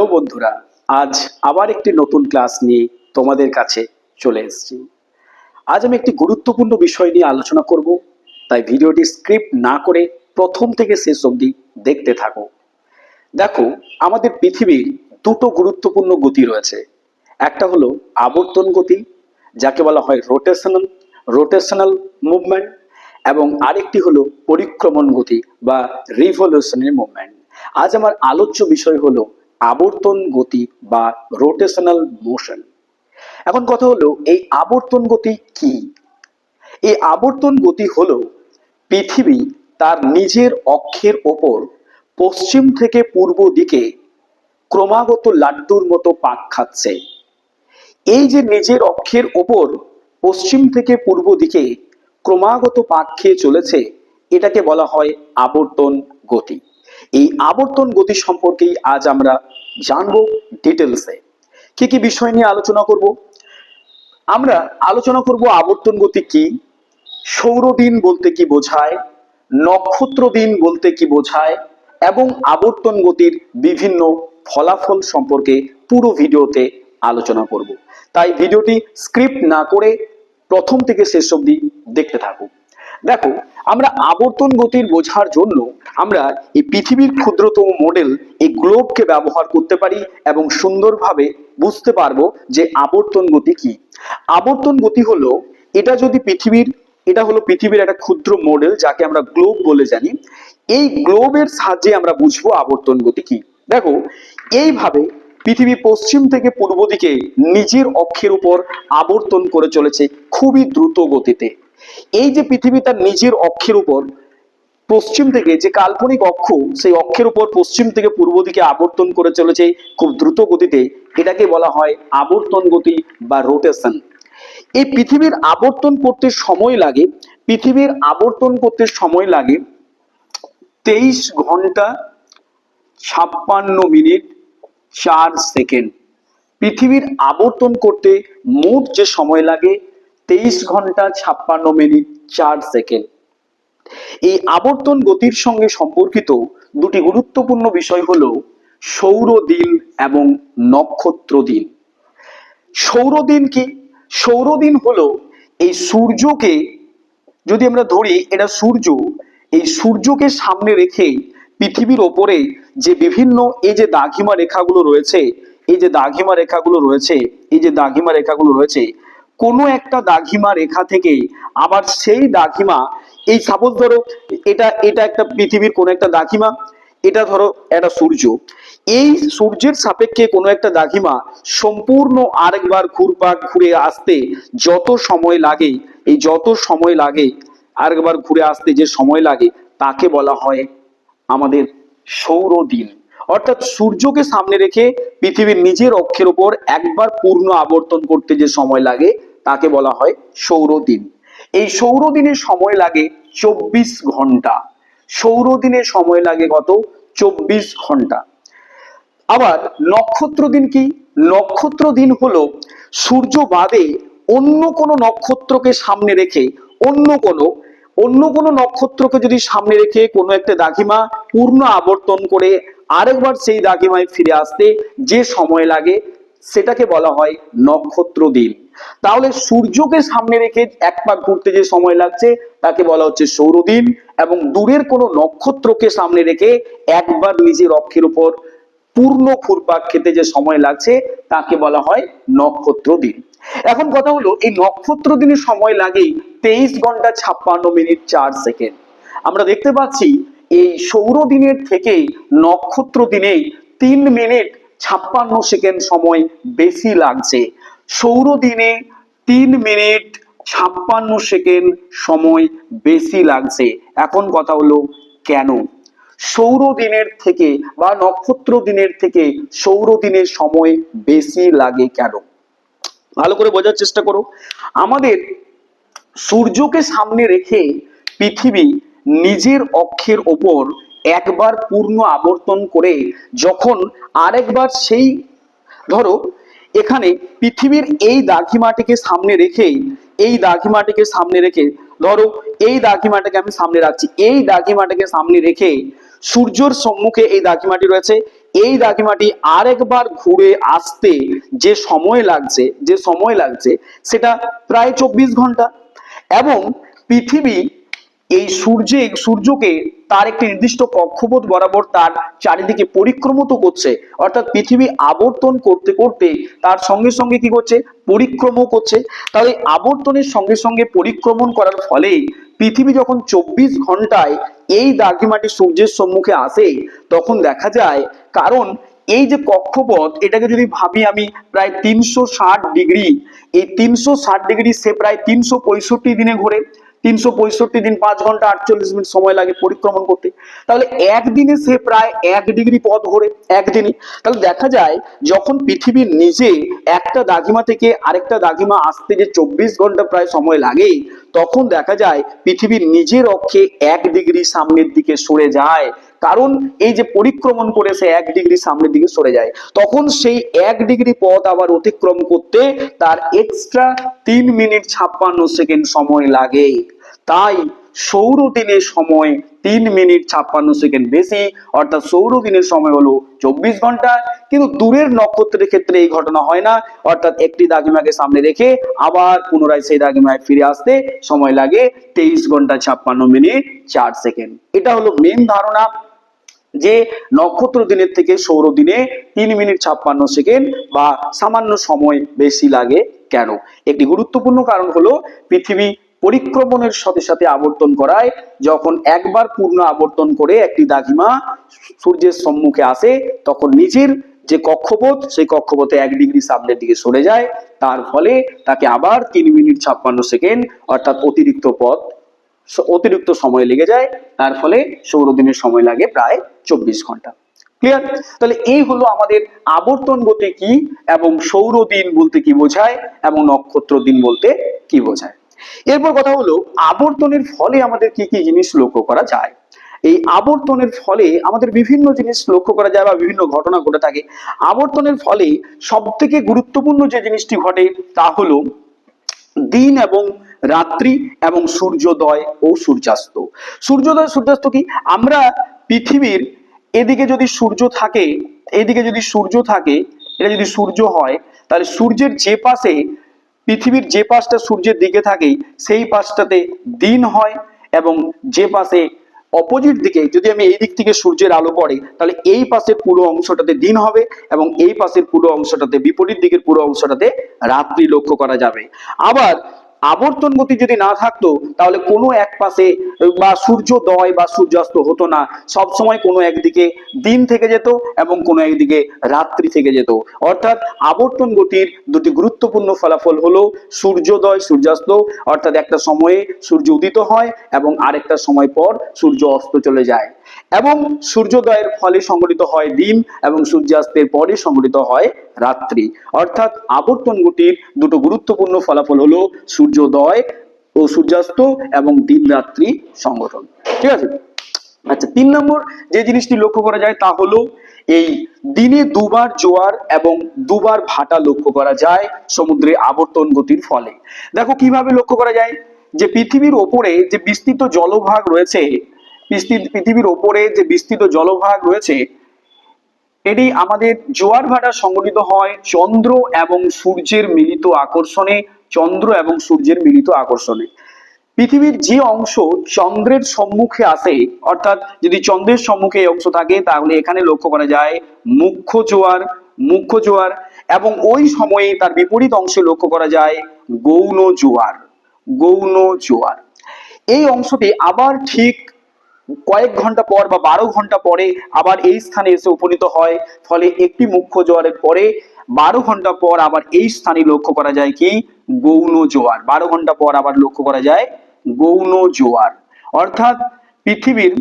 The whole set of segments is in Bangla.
হ্যালো বন্ধুরা, আজ আবার একটি নতুন ক্লাস নিয়ে তোমাদের কাছে চলে এসেছি। আজ আমি একটি গুরুত্বপূর্ণ বিষয় নিয়ে আলোচনা করব, তাই ভিডিওটি স্ক্রিপ্ট না করে প্রথম থেকে শেষ অবধি দেখতে থাকো। দেখো, আমাদের পৃথিবীর দুটো গুরুত্বপূর্ণ গতি রয়েছে। একটা হলো আবর্তন গতি, যাকে বলা হয় রোটেশনাল রোটেশনাল মুভমেন্ট এবং আরেকটি হলো পরিক্রমণ গতি বা রিভলিউশনের মুভমেন্ট আজ আমার আলোচ্য বিষয় হলো আবর্তন গতি বা রোটেশনাল মোশন এখন কথা হলো, এই আবর্তন গতি কি? এই আবর্তন গতি হলো পৃথিবী তার নিজের অক্ষের ওপর পশ্চিম থেকে পূর্ব দিকে ক্রমাগত লাড্ডুর মতো পাক খাচ্ছে। এই যে নিজের অক্ষের ওপর পশ্চিম থেকে পূর্ব দিকে ক্রমাগত পাক খেয়ে চলেছে, এটাকে বলা হয় আবর্তন গতি। এই আবর্তন গতি সম্পর্কেই আজ আমরা জানব ডিটেলসে কি কি বিষয় নিয়ে আলোচনা করব? আমরা আলোচনা করব আবর্তন গতি কি সৌরদিন বলতে কি বোঝায়, নক্ষত্র দিন বলতে কি বোঝায়, এবং আবর্তন গতির বিভিন্ন ফলাফল সম্পর্কে পুরো ভিডিওতে আলোচনা করব। তাই ভিডিওটি স্ক্রিপ্ট না করে প্রথম থেকে শেষ অবধি দেখতে থাকো দেখো, আমরা আবর্তন গতির বোঝার জন্য আমরা এই পৃথিবীর ক্ষুদ্রতম মডেল এই গ্লোবকে ব্যবহার করতে পারি এবং সুন্দরভাবে বুঝতে পারব যে আবর্তন গতি কি। আবর্তন গতি হলো, এটা যদি পৃথিবীর, এটা হলো পৃথিবীর একটা ক্ষুদ্র মডেল যাকে আমরা গ্লোব বলে জানি। এই গ্লোবের সাহায্যে আমরা বুঝব আবর্তন গতি কি। দেখো, এইভাবে পৃথিবী পশ্চিম থেকে পূর্ব দিকে নিজের অক্ষের উপর আবর্তন করে চলেছে খুবই দ্রুত গতিতে। এই যে পৃথিবী তার নিজের অক্ষের উপর পশ্চিম থেকে যে কাল্পনিক অক্ষ, সেই অক্ষের উপর পশ্চিম থেকে পূর্ব দিকে আবর্তন করে চলেছে, খুব দ্রুত গতিতে এটাকে বলা হয় আবর্তন গতি বা রোটেশন এই পৃথিবীর আবর্তন করতে সময় লাগে, পৃথিবীর আবর্তন করতে সময় লাগে তেইশ ঘণ্টা ছাপ্পান্ন মিনিট চার সেকেন্ড। পৃথিবীর আবর্তন করতে মোট যে সময় লাগে, তেইশ ঘণ্টা ছাপ্পান্ন মিনিট চার সেকেন্ড। এই আবর্তন গতির সঙ্গে সম্পর্কিত দুটি গুরুত্বপূর্ণ বিষয় হলো সৌর দিন এবং নক্ষত্র দিন। সৌরদিন কি? সৌরদিন হলো এই সূর্যকে, যদি আমরা ধরি, এটা সূর্য। এই সূর্যকে সামনে রেখে পৃথিবীর ওপরে যে বিভিন্ন, এই যে দাঘিমা রেখাগুলো রয়েছে, এই যে দাঘিমা রেখাগুলো রয়েছে, এই যে দাঘিমা রেখাগুলো রয়েছে, কোনো একটা দাঘিমা রেখা থেকে আবার সেই দাঘিমা এই সাপোজ ধরো, এটা এটা একটা পৃথিবীর কোনো একটা দাঘিমা এটা ধরো একটা সূর্য। এই সূর্যের সাপেক্ষে কোনো একটা দাঘিমা সম্পূর্ণ আরেকবার ঘুরপাক ঘুরে আসতে যত সময় লাগে, এই যত সময় লাগে, আরেকবার ঘুরে আসতে যে সময় লাগে, তাকে বলা হয় আমাদের সৌর দিন। অর্থাৎ সূর্যকে সামনে রেখে পৃথিবীর নিজের অক্ষের ওপর একবার পূর্ণ আবর্তন করতে যে সময় লাগে, তাকে বলা হয় সৌর দিন। এই সৌর দিনের সময় লাগে চব্বিশ ঘণ্টা। সৌর দিনের সময় লাগে কত? চব্বিশ ঘণ্টা। আবার নক্ষত্র দিন কি? নক্ষত্র দিন হলো সূর্য বাদে অন্য কোনো নক্ষত্রকে সামনে রেখে অন্য কোনো অন্য কোনো নক্ষত্রকে যদি সামনে রেখে কোনো একটা দাঘিমা পূর্ণ আবর্তন করে আরেকবার সেই দাঘিমায় ফিরে আসতে যে সময় লাগে, সেটাকে বলা হয় নক্ষত্র দিন। তাহলে সূর্যকে সামনে রেখে এক পাক ঘুরতে যে সময় লাগছে, তাকে বলা হচ্ছে সৌরদিন এবং দূরের কোনো নক্ষত্রকে সামনে রেখে একবার নিজের অক্ষের উপর পূর্ণ ঘুরপাক খেতে যে সময় লাগছে, তাকে বলা হয় নক্ষত্র দিন এখন কথা হলো, এই নক্ষত্র দিনের সময় লাগে তেইশ ঘণ্টা ছাপ্পান্ন মিনিট চার সেকেন্ড। আমরা দেখতে পাচ্ছি, এই সৌর দিনের থেকে নক্ষত্র দিনে তিন মিনিট ছাপ্পান্ন সেকেন্ড সময় বেশি লাগছে। সৌর দিনে তিন মিনিট ছাপ্পান্ন সেকেন্ড সময় বেশি লাগছে। এখন কথা হলো কেন? সৌর দিনের থেকে বা নক্ষত্র দিনের থেকে সৌর দিনের সময় বেশি লাগে কেন? ভালো করে বোঝার চেষ্টা করো। আমাদের সূর্যকে সামনে রেখে পৃথিবী নিজের অক্ষের ওপর একবার পূর্ণ আবর্তন করে যখন আরেকবার সেই, ধরো এখানে পৃথিবীর এই দাঘিমাটিকে সামনে রেখে এই দাঘিমাটিকে সামনে রেখে, ধরো এই দাঘিমাটাকে আমি সামনে রাখছি, এই দাঘিমাটাকে সামনে রেখে সূর্যর সম্মুখে এই দাঘিমাটি রয়েছে, এই দাগিমাটি আরেকবার ঘুরে আসতে যে সময় লাগছে, যে সময় লাগছে, সেটা প্রায় চব্বিশ ঘণ্টা। এবং পৃথিবী এই সূর্যে, সূর্যকে তার একটি নির্দিষ্ট কক্ষপথ বরাবর তার চারিদিকে পরিক্রমিত করছে। অর্থাৎ পৃথিবী আবর্তন করতে করতে তার সঙ্গে সঙ্গে কি করছে? পরিক্রমও করছে। তাহলে আবর্তনের সঙ্গে সঙ্গে পরিক্রমণ করার ফলে পৃথিবী যখন চব্বিশ ঘন্টায় এই দাগিমাটি সূর্যের সম্মুখে আসে, তখন দেখা যায়, কারণ এই যে কক্ষপথ, এটাকে যদি ভাবি আমি প্রায় তিনশো ষাট ডিগ্রি, এই তিনশো ষাট ডিগ্রি সে প্রায় তিনশো পঁয়ষট্টি দিনে ঘোরে। তিনশো পঁয়ষট্টি দিন, পাঁচ ঘণ্টা আটচল্লিশ মিনিট সময় লাগে পরিক্রমণ করতে। তাহলে একদিনে সে প্রায় এক ডিগ্রি পথ ঘোরে একদিনে তাহলে দেখা যায়, যখন পৃথিবীর নিজে একটা দাগিমা থেকে আরেকটা দাগিমা আসতে যে চব্বিশ ঘণ্টা প্রায় সময় লাগে, তখন দেখা যায় পৃথিবীর নিজের অক্ষে এক ডিগ্রি সামনের দিকে সরে যায়। কারণ এই যে পরিক্রমণ করে সে এক ডিগ্রি সামনের দিকে সরে যায়, তখন সেই এক ডিগ্রি পথ আবার অতিক্রম করতে তার এক্সট্রা তিন মিনিট ছাপ্পান্ন সেকেন্ড সময় লাগে। তাই সৌর দিনের সময় তিন মিনিট ছাপ্পান্ন সেকেন্ড বেশি, অর্থাৎ সৌর দিনের সময় হলো চব্বিশ ঘণ্টা। কিন্তু দূরের নক্ষত্রের ক্ষেত্রে এই ঘটনা হয় না, অর্থাৎ একটি দাগিমাকে সামনে রেখে আবার পুনরায় সেই দাগিমায় ফিরে আসতে সময় লাগে তেইশ ঘণ্টা ছাপ্পান্ন মিনিট চার সেকেন্ড। এটা হলো মেন ধারণা। যে নক্ষত্র দিনের থেকে সৌর দিনে তিন মিনিট ছাপ্পান্ন সেকেন্ড বা সামান্য সময় বেশি লাগে কেন? একটি গুরুত্বপূর্ণ কারণ হলো পৃথিবী পরিক্রমণের সাথে সাথে আবর্তন করায় যখন একবার পূর্ণ আবর্তন করে একটি দাগিমা সূর্যের সম্মুখে আসে, তখন নিজের যে কক্ষপথ, সেই কক্ষপথে এক ডিগ্রি সামনের দিকে সরে যায়। তার ফলে তাকে আবার তিন মিনিট ছাপ্পান্ন সেকেন্ড, অর্থাৎ অতিরিক্ত পথ অতিরিক্ত সময় লেগে যায়। তার ফলে সৌরদিনের সময় লাগে প্রায় চব্বিশ ঘণ্টা। ক্লিয়ার তাহলে এই হলো আমাদের আবর্তন বলতে কি এবং সৌর দিন বলতে কি বোঝায় এবং নক্ষত্র দিন বলতে কি বোঝায়? এরপর কথা হলো আবর্তনের ফলে আমাদের কি কি জিনিস লক্ষ্য করা যায়? এই আবর্তনের ফলে আমাদের বিভিন্ন জিনিস লক্ষ্য করা যায় বা বিভিন্ন ঘটনা ঘটে থাকে। আবর্তনের ফলে সব থেকে গুরুত্বপূর্ণ যে জিনিসটি ঘটে তা হলো দিন এবং রাত্রি এবং সূর্যোদয় ও সূর্যাস্ত। সূর্যোদয়, সূর্যাস্ত কি? আমরা পৃথিবীর এদিকে যদি সূর্য থাকে, এদিকে যদি সূর্য থাকে, এটা যদি সূর্য হয়, তাহলে সূর্যের যে পাশে, পৃথিবীর যে পাশটা সূর্যের দিকে থাকে, সেই পাশটাতে দিন হয় এবং যে পাশে অপোজিট দিকে, যদি আমি এই দিক থেকে সূর্যের আলো পড়ে, তাহলে এই পাশের পুরো অংশটাতে দিন হবে এবং এই পাশের পুরো অংশটাতে, বিপরীত দিকের পুরো অংশটাতে রাত্রি লক্ষ্য করা যাবে। আবার আবর্তন গতি যদি না থাকতো, তাহলে কোনো এক পাশে বা সূর্যোদয় বা সূর্যাস্ত হতো না। সব সময় কোনো একদিকে দিন থেকে যেত এবং কোনো একদিকে রাত্রি থেকে যেত। অর্থাৎ আবর্তন গতির দুটি গুরুত্বপূর্ণ ফলাফল হলো সূর্যোদয়, সূর্যাস্ত। অর্থাৎ একটা সময়ে সূর্য উদিত হয় এবং আরেকটা সময় পর সূর্য অস্ত চলে যায়। এবং সূর্যোদয়ের ফলে সংগঠিত হয় দিন এবং সূর্যাস্তের পরে সংগঠিত হয় রাত্রি। অর্থাৎ আবর্তন গতির দুটো গুরুত্বপূর্ণ ফলাফল হলো সূর্যোদয় ও সূর্যাস্ত এবং দিন রাত্রি সংগঠন। ঠিক আছে? আচ্ছা তিন নম্বর যে জিনিসটি লক্ষ্য করা যায় তা হলো এই দিনে দুবার জোয়ার এবং দুবার ভাটা লক্ষ্য করা যায় সমুদ্রে আবর্তন গতির ফলে। দেখো কীভাবে লক্ষ্য করা যায়? যে পৃথিবীর ওপরে যে বিস্তৃত জলভাগ রয়েছে পৃথিবীর ওপরে যে বিস্তৃত জলভাগ রয়েছে, এটি আমাদের জোয়ার ভাটা সংগঠিত হয় চন্দ্র এবং সূর্যের মিলিত আকর্ষণে, চন্দ্র এবং সূর্যের মিলিত আকর্ষণে। পৃথিবীর যে অংশ চন্দ্রের সম্মুখে আসে, অর্থাৎ যদি চন্দ্রের সম্মুখে এই অংশ থাকে, তাহলে এখানে লক্ষ্য করা যায় মুখ্য জোয়ার মুখ্য জোয়ার, এবং ওই সময়ে তার বিপরীত অংশে লক্ষ্য করা যায় গৌণ জোয়ার গৌণ জোয়ার। এই অংশটি আবার ঠিক কয়েক ঘণ্টা পর বা বারো ঘণ্টা পরে আবার এই স্থানে এসে উপনীত হয়। ফলে একটি মুখ্য জোয়ারের পরে বারো ঘণ্টা পর আবার এই স্থানে লক্ষ্য করা যায় কি? গৌণ জোয়ার। বারো ঘণ্টা পর আবার লক্ষ্য করা যায় গৌণ জোয়ার। অর্থাৎ পৃথিবীর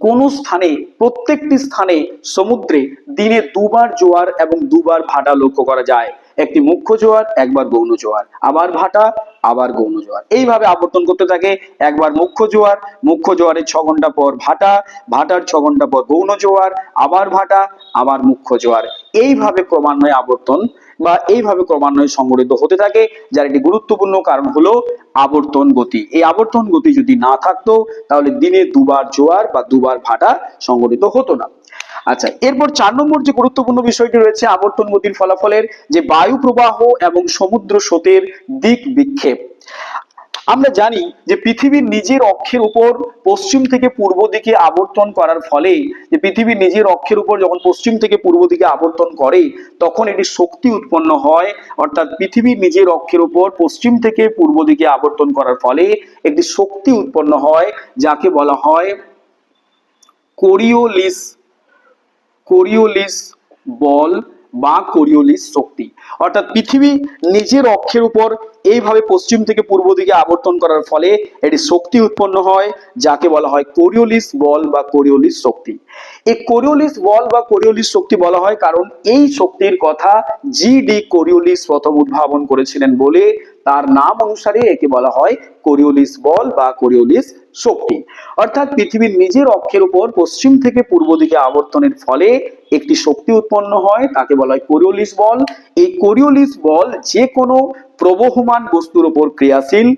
কোন স্থানে, প্রত্যেকটি স্থানে সমুদ্রে দিনে দুবার জোয়ার এবং দুবার ভাটা লক্ষ্য করা যায়। একটি মুখ্য জোয়ার, একবার গৌণ জোয়ার। আবার ভাটা আবার গৌণ জোয়ার। এইভাবে আবর্তন করতে থাকে, একবার মুখ্য জোয়ার, মুখ্য জোয়ারের ছ ঘণ্টা পর ভাটা, ভাটার ছ ঘণ্টা পর গৌণ জোয়ার, আবার ভাটা, আবার মুখ্য জোয়ার। এইভাবে ক্রমান্বয়ে আবর্তন বা এইভাবে ক্রমান্বয়ে সংগঠিত হতে থাকে, যার একটি গুরুত্বপূর্ণ কারণ হলো আবর্তন গতি। এই আবর্তন গতি যদি না থাকতো, তাহলে দিনে দুবার জোয়ার বা দুবার ভাটা সংগঠিত হতো না। আচ্ছা এরপর চার নম্বর যে গুরুত্বপূর্ণ বিষয়টি রয়েছে, আবর্তন গতির ফলাফলের যে বায়ু প্রবাহ এবং সমুদ্র স্রোতের দিক বিক্ষেপ। আমরা জানি যে পৃথিবীর নিজের অক্ষের উপর পশ্চিম থেকে পূর্ব দিকে আবর্তন করার ফলে, যে পৃথিবীর নিজের অক্ষের উপর যখন পশ্চিম থেকে পূর্ব দিকে আবর্তন করে, তখন এটি শক্তি উৎপন্ন হয়। অর্থাৎ পৃথিবীর নিজের অক্ষের উপর পশ্চিম থেকে পূর্ব দিকে আবর্তন করার ফলে একটি শক্তি উৎপন্ন হয়, যাকে বলা হয় কোরিওলিস কোরিওলিস বল বা কোরিওলিস শক্তি। অর্থাৎ পৃথিবী নিজের অক্ষের উপর এইভাবে পশ্চিম থেকে পূর্ব দিকে আবর্তন করার ফলে এটি শক্তি উৎপন্ন হয়, যাকে বলা হয় কোরিওলিস বল বা কোরিওলিস শক্তি। এই কোরিওলিস বল বা কোরিওলিস শক্তি বলা হয় কারণ এই শক্তির কথা জি ডি কোরিওলিস প্রথম উদ্ভাবন করেছিলেন বলে। তার নাম অনুসারে একে বলা হয় কোরিওলিস বল বা কোরিওলিস শক্তি। অর্থাৎ পৃথিবীর নিজের অক্ষের উপর পশ্চিম থেকে পূর্ব দিকে আবর্তনের ফলে একটি শক্তি উৎপন্ন হয়, তাকে বলা হয় কোরিওলিস বল। এই কোরিওলিস বল যে কোনো প্রবহমান বস্তুর উপর ক্রিয়াশীল।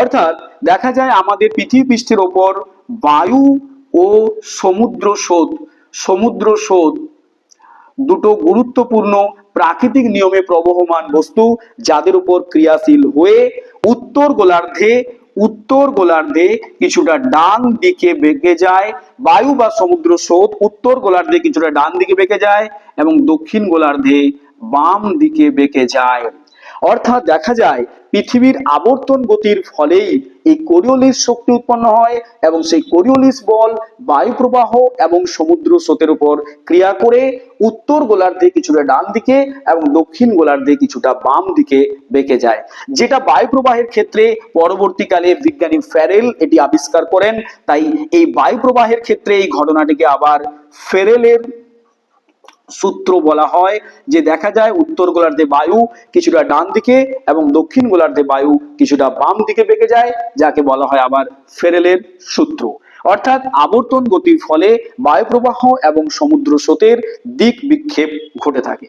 অর্থাৎ দেখা যায় আমাদের পৃথিবী পৃষ্ঠের ওপর বায়ু ও সমুদ্র স্রোত সমুদ্র স্রোত দুটো গুরুত্বপূর্ণ প্রাকৃতিক নিয়মে প্রবহমান বস্তু যাদের উপর ক্রিয়াশীল হয়ে উত্তর গোলার্ধে উত্তর গোলার্ধে কিছুটা ডান দিকে বেঁকে যায়। বায়ু বা সমুদ্র স্রোত উত্তর গোলার্ধে কিছুটা ডান দিকে বেঁকে যায় এবং দক্ষিণ গোলার্ধে বাম দিকে বেঁকে যায়। অর্থাৎ দেখা যায়, পৃথিবীর আবর্তন গতির ফলেই এই কোরিওলিস শক্তি উৎপন্ন হয় এবং সেই কোরিওলিস বল বায়ু প্রবাহ এবং সমুদ্র স্রোতের উপর ক্রিয়া করে উত্তর গোলার্ধে কিছুটা ডান দিকে এবং দক্ষিণ গোলার্ধে কিছুটা বাম দিকে বেঁকে যায়। যেটা বায়ু প্রবাহের ক্ষেত্রে পরবর্তীকালে বিজ্ঞানী ফ্যারেল এটি আবিষ্কার করেন। তাই এই বায়ু প্রবাহের ক্ষেত্রে এই ঘটনাটিকে আবার ফেরেলের সূত্র বলা হয় যে দেখা যায় উত্তর গোলার্ধে বায়ু কিছুটা ডান দিকে এবং দক্ষিণ গোলার্ধে বায়ু কিছুটা বাম দিকে বেঁকে যায়, যাকে বলা হয় আবার ফেরেলের সূত্র। অর্থাৎ আবর্তন গতির ফলে বায়ু প্রবাহ এবং সমুদ্র স্রোতের দিক বিক্ষেপ ঘটে থাকে।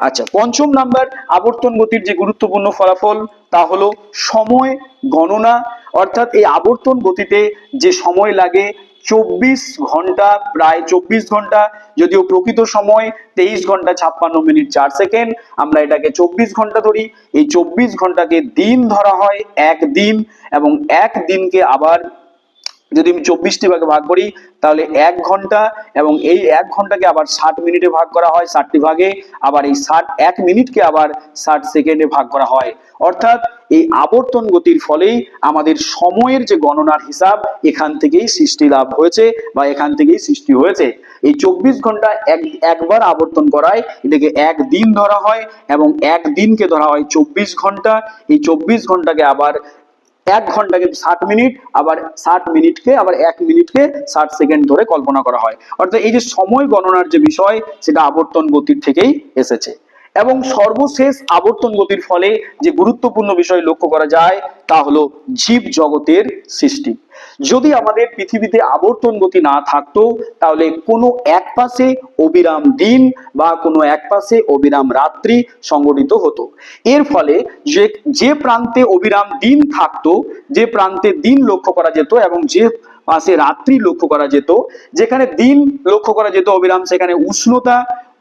আচ্ছা পঞ্চম নাম্বার, আবর্তন গতির যে গুরুত্বপূর্ণ ফলাফল, তা হলো সময় গণনা। অর্থাৎ এই আবর্তন গতিতে যে সময় লাগে চব্বিশ ঘণ্টা, প্রায় চব্বিশ ঘণ্টা, যদিও প্রকৃত সময় তেইশ ঘণ্টা ছাপ্পান্ন মিনিট চার সেকেন্ড, আমরা এটাকে চব্বিশ ঘণ্টা ধরি। এই চব্বিশ ঘন্টাকে দিন ধরা হয় এক দিন এবং এক দিনকে আবার যদি আমি চব্বিশটি ভাগে ভাগ করি, তাহলে এক ঘণ্টা এবং এই এক ঘন্টাকে আবার ষাট মিনিটে ভাগ করা হয়, ষাটটি ভাগে, আবার এই ষাট, এক মিনিটকে আবার ষাট সেকেন্ডে ভাগ করা হয়। অর্থাৎ এই আবর্তন গতির ফলেই আমাদের সময়ের যে গণনার হিসাব এখান থেকেই সৃষ্টি লাভ হয়েছে বা এখান থেকেই সৃষ্টি হয়েছে। এই চব্বিশ ঘণ্টা এক, একবার আবর্তন করায় এটাকে এক দিন ধরা হয় এবং এক দিনকে ধরা হয় চব্বিশ ঘণ্টা। এই চব্বিশ ঘন্টাকে আবার এক ঘন্টাকে ষাট মিনিট, আবার ষাট মিনিটকে, আবার এক মিনিটকে ষাট সেকেন্ড ধরে কল্পনা করা হয়। অর্থাৎ এই যে সময় গণনার যে বিষয়, সেটা আবর্তন গতির থেকেই এসেছে। এবং সর্বশেষ আবর্তন গতির ফলে যে গুরুত্বপূর্ণ বিষয় লক্ষ্য করা যায়, তা হলো জীব জগতের সৃষ্টি। যদি আমাদের পৃথিবীতে আবর্তন গতি না থাকতো, তাহলে কোনো এক পাশে অবিরাম দিন বা কোনো এক পাশে অবিরাম রাত্রি সংগঠিত হতো। এর ফলে যে যে প্রান্তে অবিরাম দিন থাকতো, যে প্রান্তে দিন লক্ষ্য করা যেত এবং যে পাশে রাত্রি লক্ষ্য করা যেত, যেখানে দিন লক্ষ্য করা যেত অবিরাম, সেখানে উষ্ণতা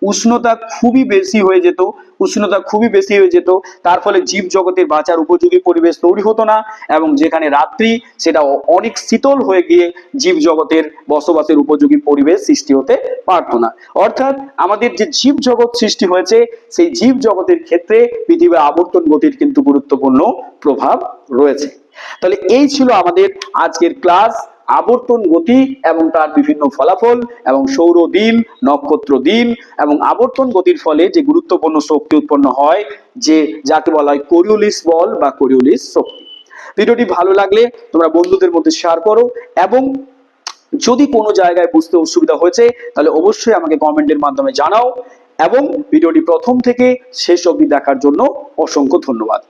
উষ্ণতা খুবই বেশি হয়ে যেত, উষ্ণতা খুবই বেশি হয়ে যেত, তার ফলে জীব জগতের বাঁচার উপযোগী পরিবেশ তৈরি হতো না এবং যেখানে রাত্রি, সেটা অনেক শীতল হয়ে গিয়ে জীব জগতের বসবাসের উপযোগী পরিবেশ সৃষ্টি হতে পারতো না। অর্থাৎ আমাদের যে জীব জগৎ সৃষ্টি হয়েছে, সেই জীব জগতের ক্ষেত্রে পৃথিবীর আবর্তন গতির কিন্তু গুরুত্বপূর্ণ প্রভাব রয়েছে। তাহলে এই ছিল আমাদের আজকের ক্লাস। আবর্তন গতি এবং তার বিভিন্ন ফলাফল এবং সৌর দিন, নক্ষত্র দিন এবং আবর্তন গতির ফলে যে গুরুত্বপূর্ণ শক্তি উৎপন্ন হয়, যে যাকে বলা হয় কোরিওলিস বল বা কোরিওলিস শক্তি। ভিডিওটি ভালো লাগলে তোমরা বন্ধুদের মধ্যে শেয়ার করো এবং যদি কোনো জায়গায় বুঝতে অসুবিধা হয়েছে, তাহলে অবশ্যই আমাকে কমেন্টের মাধ্যমে জানাও এবং ভিডিওটি প্রথম থেকে শেষ অবধি দেখার জন্য অসংখ্য ধন্যবাদ।